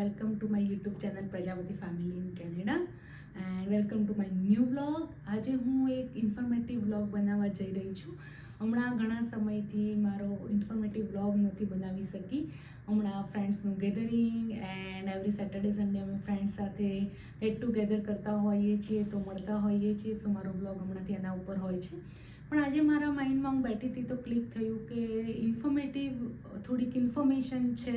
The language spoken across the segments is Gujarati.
welcome to my YouTube channel Prajapati family in Canada and welcome to my new vlog આજે હું એક ઇન્ફોર્મેટિવ વ્લોગ બનાવવા જઈ રહી છું. હમણાં ઘણા સમયથી મારો ઇન્ફોર્મેટિવ વ્લોગ નથી બનાવી શકી. હમણાં ફ્રેન્ડ્સનું gathering and every Saturday Sunday અમે ફ્રેન્ડ્સ સાથે ગેટ ટુગેધર કરતા હોઈએ છીએ, તો મળતા હોઈએ છીએ. સો મારો વ્લોગ હમણાંથી એના ઉપર હોય છે. પણ આજે મારા માઇન્ડમાં હું બેઠી હતી તો ક્લિક થયું કે ઇન્ફોર્મેટિવ થોડીક ઇન્ફોર્મેશન છે.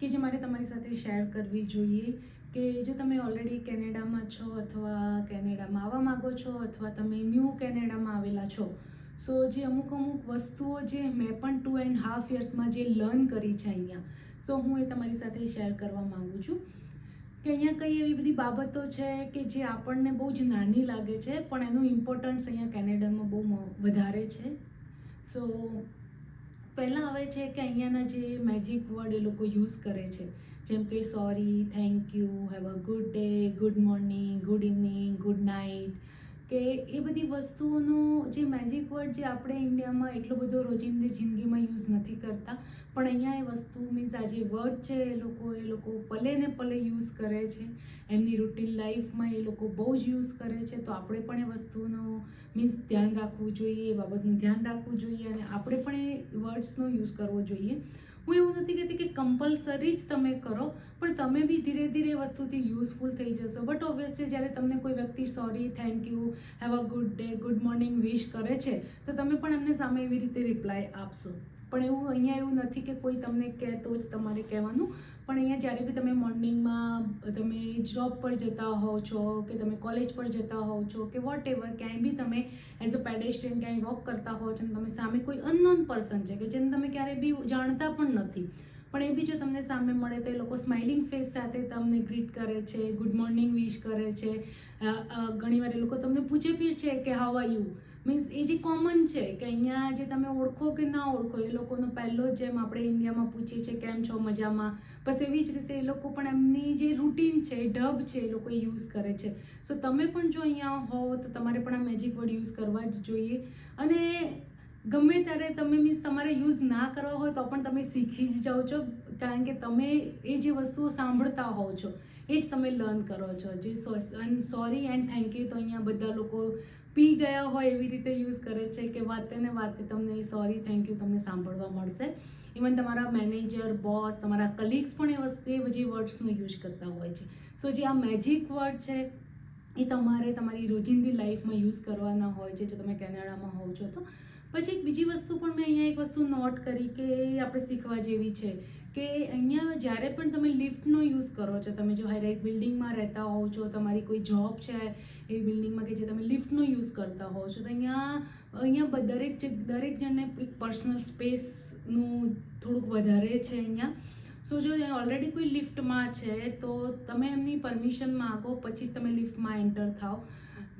કે જે મારે તમારી સાથે શેર કરવી જોઈએ કે જો તમે ઓલરેડી કેનેડામાં છો અથવા કેનેડામાં આવવા માગો છો અથવા તમે ન્યૂ કેનેડામાં આવેલા છો. સો જે અમુક અમુક વસ્તુઓ જે મેં પણ ટુ એન્ડ હાફ યર્સમાં જે લર્ન કરી છે અહીંયા. સો હું એ તમારી સાથે શેર કરવા માગું છું. કે અહીંયા કઈ એવી બધી બાબતો છે કે જે આપણને બહુ જ નાની લાગે છે, પણ એનું ઇમ્પોર્ટન્સ અહીંયા કેનેડામાં બહુ વધારે છે. સો પહેલાં આવે છે કે અહીંયાના જે મેજિક વર્ડ એ લોકો યુઝ કરે છે. જેમ કે sorry thank you have a good day good morning good evening good night કે એ બધી વસ્તુઓનો જે મેજિક વર્ડ જે આપણે ઇન્ડિયામાં એટલો બધો રોજિંદી જિંદગીમાં યુઝ નથી કરતા, પણ અહીંયા એ વસ્તુ મીન્સ આ જે વર્ડ છે એ લોકો એ લોકો પલે ને પલે યુઝ કરે છે. એમની રૂટીન લાઈફમાં એ લોકો બહુ જ યુઝ કરે છે. તો આપણે પણ એ વસ્તુનો મીન્સ ધ્યાન રાખવું જોઈએ, એ બાબતનું ધ્યાન રાખવું જોઈએ અને આપણે પણ એ વર્ડ્સનો યુઝ કરવો જોઈએ. હું એવું નથી કહેતી કે કમ્પલસરી જ તમે કરો, પણ તમે બી ધીરે ધીરે વસ્તુથી યુઝફુલ થઈ જશો. બટ ઓબ્વિયસલી જ્યારે તમને કોઈ વ્યક્તિ sorry thank you have a good day good morning wish કરે છે, તો તમે પણ એમને સામે એવી રીતે રિપ્લાય આપશો. પણ એવું અહીંયા એવું નથી કે કોઈ તમને કહે તો જ તમારે કહેવાનું. પણ અહીંયા જ્યારે બી તમે મોર્નિંગમાં તમે જોબ પર જતા હોવ છો, કે તમે કોલેજ પર જતા હોવ છો, કે વોટ એવર ક્યાંય બી તમે એઝ અ પેડેસ્ટ્રિયન ક્યાંય વોક કરતા હોવ છો, અને તમે સામે કોઈ અનનોન પર્સન છે, કે જેને તમે ક્યારેય બી જાણતા પણ નથી. પણ એ બી જો તમને સામે મળે તો એ લોકો સ્માઇલિંગ ફેસ સાથે તમને ગ્રીટ કરે છે ગુડ મોર્નિંગ વિશ કરે છે. ઘણીવાર એ લોકો તમને પૂછે બી છે કે હાવ આર યુ મીન્સ એ જે કોમન છે કે અહીંયા જે તમે ઓળખો કે ના ઓળખો, એ લોકોનો પહેલો જેમ આપણે ઇન્ડિયામાં પૂછીએ છીએ કેમ છો મજામાં? બસ એવી જ રીતે એ લોકો પણ એમની જે રૂટીન છે ઢબ છે એ લોકો યુઝ કરે છે. સો તમે પણ જો અહીંયા હો, તો તમારે પણ આ મેજિક વર્ડ યુઝ કરવા જ જોઈએ. અને ગમે ત્યારે તમે મીન્સ તમારે યુઝ ના કરવા હોય તો પણ તમે શીખી જ જાઓ છો, કારણ કે તમે એ જે વસ્તુઓ સાંભળતા હોવ છો, એ જ તમે લર્ન કરો છો. જે સોરી એન્ડ થેન્ક યુ તો અહીંયા બધા લોકો પી ગયા હોય એવી રીતે યુઝ કરે છે કે વાતે ને વાતે તમને સોરી થેન્ક યુ તમને સાંભળવા મળશે. ઇવન તમારા મેનેજર બોસ તમારા કલીગ્સ પણ એ વસ્તુ, એ બધી વર્ડ્સનો યુઝ કરતા હોય છે. સો જે આ મેજિક વર્ડ છે, એ તમારે તમારી રોજિંદી લાઈફમાં યુઝ કરવાના હોય છે, જો તમે કેનેડામાં હોવ છો તો. પછી એક બીજી વસ્તુ પણ મેં અહીંયા એક વસ્તુ નોટ કરી કે આપણે શીખવા જેવી છે કે અહીંયા જ્યારે પણ તમે લિફ્ટનો યુઝ કરો છો, તમે જો હાઈરાઇઝ બિલ્ડિંગમાં રહેતા હોવ છો, તમારી કોઈ જોબ છે એ બિલ્ડિંગમાં કે જે તમે લિફ્ટનો યુઝ કરતા હોવ છો, તો અહીંયા અહીંયા દરેક દરેક જણને એક પર્સનલ સ્પેસનું થોડુંક વધારે છે અહીંયા. સો જો ઓલરેડી કોઈ લિફ્ટમાં છે, તો તમે એમની પરમિશન માગો, પછી તમે લિફ્ટમાં એન્ટર થાઓ.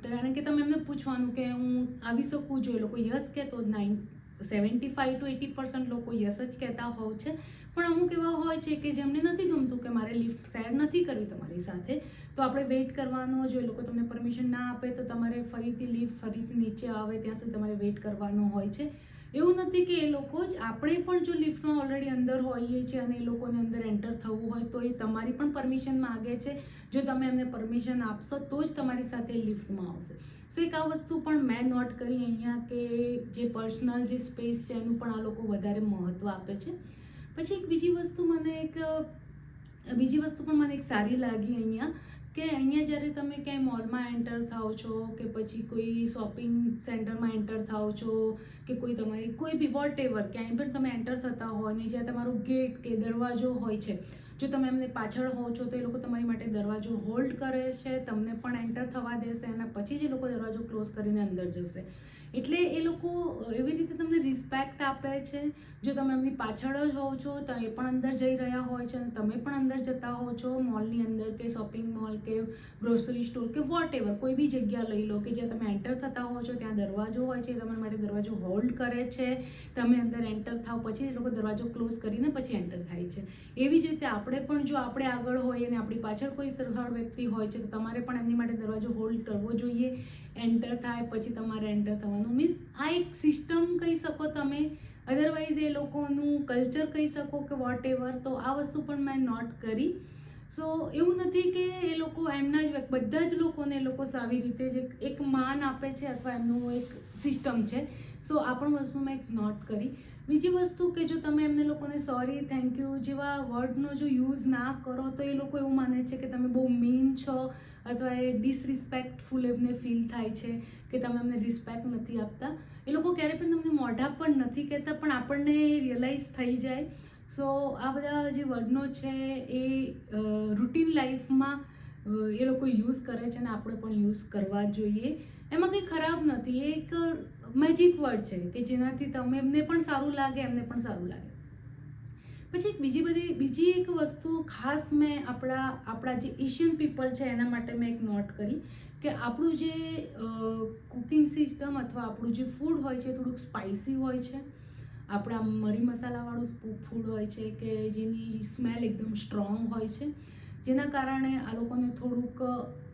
કારણ કે તમે એમને પૂછવાનું કે હું આવી શકું જો એ લોકો યસ કહેતો nine, seventy five to eighty percent લોકો યસ જ કહેતા હોવ છે. પણ અમુક એવા હોય છે કે જેમને નથી ગમતું કે મારે લિફ્ટ શેર નથી કરવી તમારી સાથે, તો આપણે વેઇટ કરવાનો, જો એ લોકો તમને પરમિશન ના આપે તો તમારે ફરીથી લિફ્ટ ફરીથી નીચે આવે, ત્યાં સુધી તમારે વેઇટ કરવાનો હોય છે. એવું નથી કે એ લોકો જ, આપણે પણ જો લિફ્ટમાં ઓલરેડી અંદર હોઈએ છીએ અને એ લોકોને અંદર એન્ટર થવું હોય, તો એ તમારી પણ પરમિશન માગે છે. જો તમે એમને પરમિશન આપશો, તો જ તમારી સાથે લિફ્ટમાં આવશે. સો એક આ વસ્તુ પણ મેં નોટ કરી અહીંયા કે જે પર્સનલ જે સ્પેસ છે, એનું પણ આ લોકો વધારે મહત્ત્વ આપે છે. પછી એક બીજી વસ્તુ મને એક, બીજી વસ્તુ પણ મને એક સારી લાગી અહીંયા કે અહીંયા જ્યારે તમે ક્યાંય મોલમાં એન્ટર થાઓ છો કે પછી કોઈ શોપિંગ સેન્ટરમાં એન્ટર થાઓ છો કે કોઈ તમારી કોઈ બી વોટ એવર ક્યાંય પણ તમે એન્ટર થતા હોય ને જ્યાં તમારું ગેટ કે દરવાજો હોય છે જો તમે એમને પાછળ હો છો, તો એ લોકો તમારી માટે દરવાજો હોલ્ડ કરે છે, તમને પણ એન્ટર થવા દેશે અને પછી જ એ લોકો દરવાજો ક્લોઝ કરીને અંદર જશે. એટલે એ લોકો એવી રીતે તમને રિસ્પેક્ટ આપે છે. જો તમે એમની પાછળ જ હોવ છો, તો એ પણ અંદર જઈ રહ્યા હોય છે અને તમે પણ અંદર જતા હો છો મોલની અંદર કે શોપિંગ મોલ કે ગ્રોસરી સ્ટોર કે વોટ એવર કોઈ બી જગ્યા લઈ લો કે જ્યાં તમે એન્ટર થતા હો છો, ત્યાં દરવાજો હોય છે, એ તમારા માટે દરવાજો હોલ્ડ કરે છે. તમે અંદર એન્ટર થાવ, પછી એ લોકો દરવાજો ક્લોઝ કરીને પછી એન્ટર થાય છે. એવી જ રીતે આપણે પણ જો આપણે આગળ હોઈએ અને આપણી પાછળ કોઈ થર્ડ વ્યક્તિ હોય છે, તો તમારે પણ એમની માટે દરવાજો હોલ્ડ કરવો જોઈએ એન્ટર થાય પછી તમારે એન્ટર થવાનું. મીન્સ આ એક સિસ્ટમ કહી શકો તમે. અધરવાઇઝ એ લોકોનું કલ્ચર કહી શકો કે વોટ એવર તો આ વસ્તુ પણ મેં નોટ કરી. સો એવું નથી કે એ લોકો એમના જ બધા જ લોકોને એ લોકો સારી રીતે જ એક માન આપે છે અથવા એમનું એક સિસ્ટમ છે. સો આ પણ વસ્તુ મેં એક નોટ કરી. બીજી વસ્તુ કે જો તમે એમને લોકોને સોરી થેન્ક યુ જેવા વર્ડનો જો યુઝ ના કરો, તો એ લોકો એવું માને છે કે તમે બહુ મીન છો અથવા એ ડિસરિસ્પેક્ટફુલ એમને ફીલ થાય છે કે તમે એમને રિસ્પેક્ટ નથી આપતા. એ લોકો ક્યારે પણ તમને મોઢા પણ નથી કહેતા, પણ આપણને રિયલાઇઝ થઈ જાય. સો આ બધા જે વર્ડનો છે એ રૂટીન લાઈફમાં એ લોકો યુઝ કરે છે અને આપણે પણ યુઝ કરવા જોઈએ. એમાં કંઈ ખરાબ નથી એક મેજિક વર્ડ છે કે જેનાથી તમે એમને પણ સારું લાગે, એમને પણ સારું લાગે. પછી એક બીજી બધી, બીજી એક વસ્તુ ખાસ મેં આપણા આપણા જે એશિયન પીપલ છે એના માટે મેં એક નોટ કરી કે આપણું જે કુકિંગ સિસ્ટમ અથવા આપણું જે ફૂડ હોય છે થોડુંક સ્પાઇસી હોય છે. આપણા મરી મસાલાવાળું ફૂડ હોય છે કે જેની સ્મેલ એકદમ સ્ટ્રોંગ હોય છે. જેના કારણે આ લોકોને થોડુંક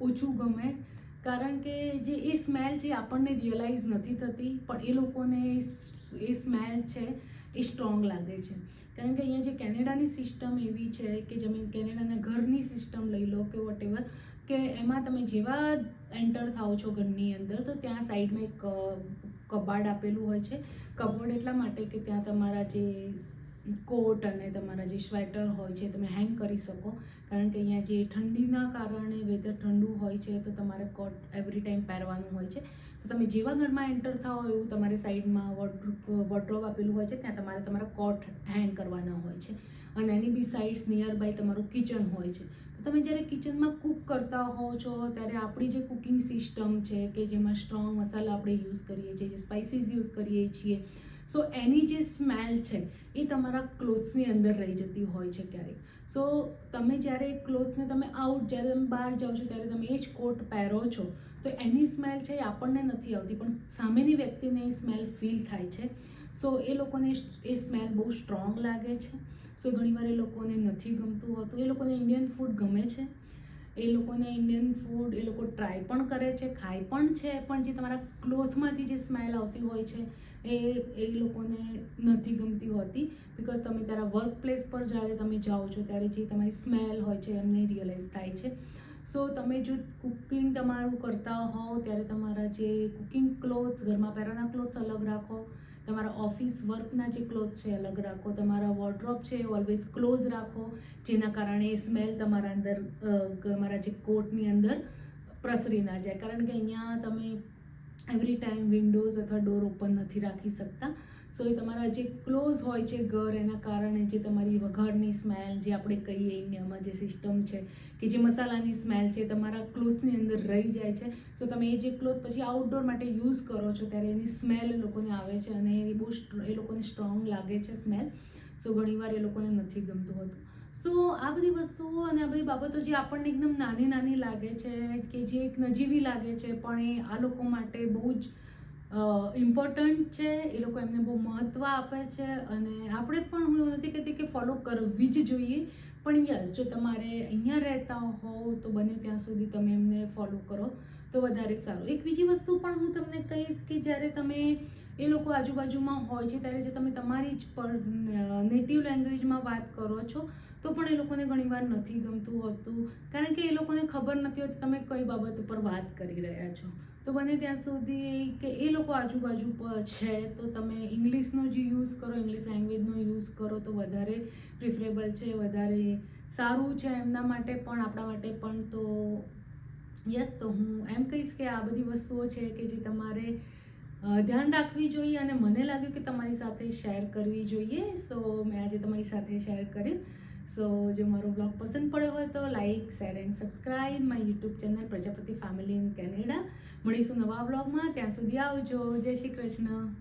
ઓછું ગમે. કારણ કે જે એ સ્મેલ છે આપણને રિયલાઇઝ નથી થતી, પણ એ લોકોને એ સ્મેલ છે એ સ્ટ્રોંગ લાગે છે. કારણ કે અહીંયા જે કેનેડાની સિસ્ટમ એવી છે કે જમીન કેનેડાના ઘરની સિસ્ટમ લઈ લો કે વોટ કે એમાં તમે જેવા એન્ટર થાઓ છો ઘરની અંદર, તો ત્યાં સાઈડમાં એક કબાડ આપેલું હોય છે. કબોર્ડ એટલા માટે કે ત્યાં તમારા જે કોટ અને તમારા જે સ્વેટર હોય છે તમે હેંગ કરી શકો. કારણ કે અહીંયા જે ઠંડીના કારણે વેધર ઠંડુ હોય છે તો તમારે કોટ એવરી ટાઈમ પહેરવાનું હોય છે. તો તમે જેવા ઘરમાં એન્ટર થાઓ એવું તમારે સાઈડમાં વોર્ડ્રોબ આપેલું હોય છે, ત્યાં તમારે તમારા કોટ હેંગ કરવાના હોય છે. અને એની બી સાઇડ્સ નિયર બાય તમારું કિચન હોય છે. તો તમે જ્યારે કિચનમાં કૂક કરતા હો છો, ત્યારે આપણી જે કુકિંગ સિસ્ટમ છે કે જેમાં સ્ટ્રોંગ મસાલા આપણે યુઝ કરીએ છીએ, જે સ્પાઇસીસ યુઝ કરીએ છીએ સો એની જે સ્મેલ છે, એ તમારા ક્લોથ્સની અંદર રહી જતી હોય છે ક્યારેક. સો તમે જ્યારે ક્લોથ્સને તમે આઉટ જ્યારે તમે બહાર જાઓ છો, ત્યારે તમે એ જ કોટ પહેરો છો, તો એની સ્મેલ છે એ આપણને નથી આવતી, પણ સામેની વ્યક્તિને એ સ્મેલ ફીલ થાય છે. સો એ લોકોને એ સ્મેલ બહુ સ્ટ્રોંગ લાગે છે. સો ઘણીવાર એ લોકોને નથી ગમતું હોતું. એ લોકોને ઇન્ડિયન ફૂડ ગમે છે. એ લોકોને ઇન્ડિયન ફૂડ એ લોકો ટ્રાય પણ કરે છે, ખાય પણ છે, પણ જે તમારા ક્લોથમાંથી જે સ્મેલ આવતી હોય છે, એ એ લોકોને નથી ગમતી હોતી. બિકોઝ તમે તારા વર્ક પ્લેસ પર જ્યારે તમે જાઓ છો, ત્યારે જે તમારી સ્મેલ હોય છે, એમને રિયલાઇઝ થાય છે. સો તમે જો કુકિંગ તમારું કરતા હોવ, ત્યારે તમારા જે કુકિંગ ક્લોથ્સ ઘરમાં પહેરાના ક્લોથ્સ અલગ રાખો. તમારા ઓફિસ વર્કના જે ક્લોથ છે, અલગ રાખો. તમારા વોર્ડ્રોપ છે ઓલવેઝ ક્લોઝ રાખો. જેના કારણે એ સ્મેલ તમારા અંદર તમારા જે કોટની અંદર પ્રસરી ના જાય. કારણ કે અહીંયા તમે એવરી ટાઈમ વિન્ડોઝ અથવા ડોર ઓપન નથી રાખી શકતા. સો એ તમારા જે ક્લોઝ હોય છે ઘર, એના કારણે જે તમારી વઘારની સ્મેલ જે આપણે કહીએ ઇન્ડિયામાં જે સિસ્ટમ છે, કે જે મસાલાની સ્મેલ છે, તમારા ક્લોથ્સની અંદર રહી જાય છે. સો તમે એ જે ક્લોથ પછી આઉટડોર માટે યુઝ કરો છો, ત્યારે એની સ્મેલ લોકોને આવે છે અને એ બહુ એ લોકોને સ્ટ્રોંગ લાગે છે સ્મેલ સો ઘણીવાર એ લોકોને નથી ગમતું હોતું. સો આ બધી વસ્તુઓ અને આ બધી બાબતો જે આપણને એકદમ નાની નાની લાગે છે, કે જે એક નજીવી લાગે છે, પણ એ આ લોકો માટે બહુ જ ઇમ્પોર્ટન્ટ છે, એ લોકો એમને બહુ મહત્ત્વ આપે છે અને આપણે પણ હું એવું નથી કહેતી કે ફોલો કરવી જ જોઈએ. પણ યસ જો તમારે અહીંયા રહેતા હોવ તો બને ત્યાં સુધી તમે એમને ફોલો કરો તો વધારે સારું. એક બીજી વસ્તુ પણ હું તમને કહીશ કે જ્યારે તમે એ લોકો આજુબાજુમાં હોય છે, ત્યારે જે તમે તમારી જ પર નેટિવ લેંગ્વેજમાં વાત કરો છો, તો પણ એ લોકોને ઘણીવાર નથી ગમતું હોતું. કારણ કે એ લોકોને ખબર નથી હોતી તમે કઈ બાબત ઉપર વાત કરી રહ્યા છો. તો બને ત્યાં સુધી કે એ લોકો આજુબાજુ છે, તો તમે ઇંગ્લિશનો જે યુઝ કરો, ઇંગ્લિશ લેંગ્વેજનો યુઝ કરો, તો વધારે પ્રિફરેબલ છે, વધારે સારું છે એમના માટે પણ, આપણા માટે પણ. તો યસ, તો હું એમ કહીશ કે આ બધી વસ્તુઓ છે કે જે તમારે ધ્યાન રાખવી જોઈએ અને મને લાગ્યું કે તમારી સાથે શેર કરવી જોઈએ. સો, મેં આજે તમારી સાથે શેર કર્યું સો જો મારો બ્લોગ પસંદ પડ્યો હોય તો like, share and subscribe my YouTube channel Prajapati family in Canada. મળીશું નવા બ્લોગમાં. ત્યાં સુધી આવજો. જય શ્રી કૃષ્ણ.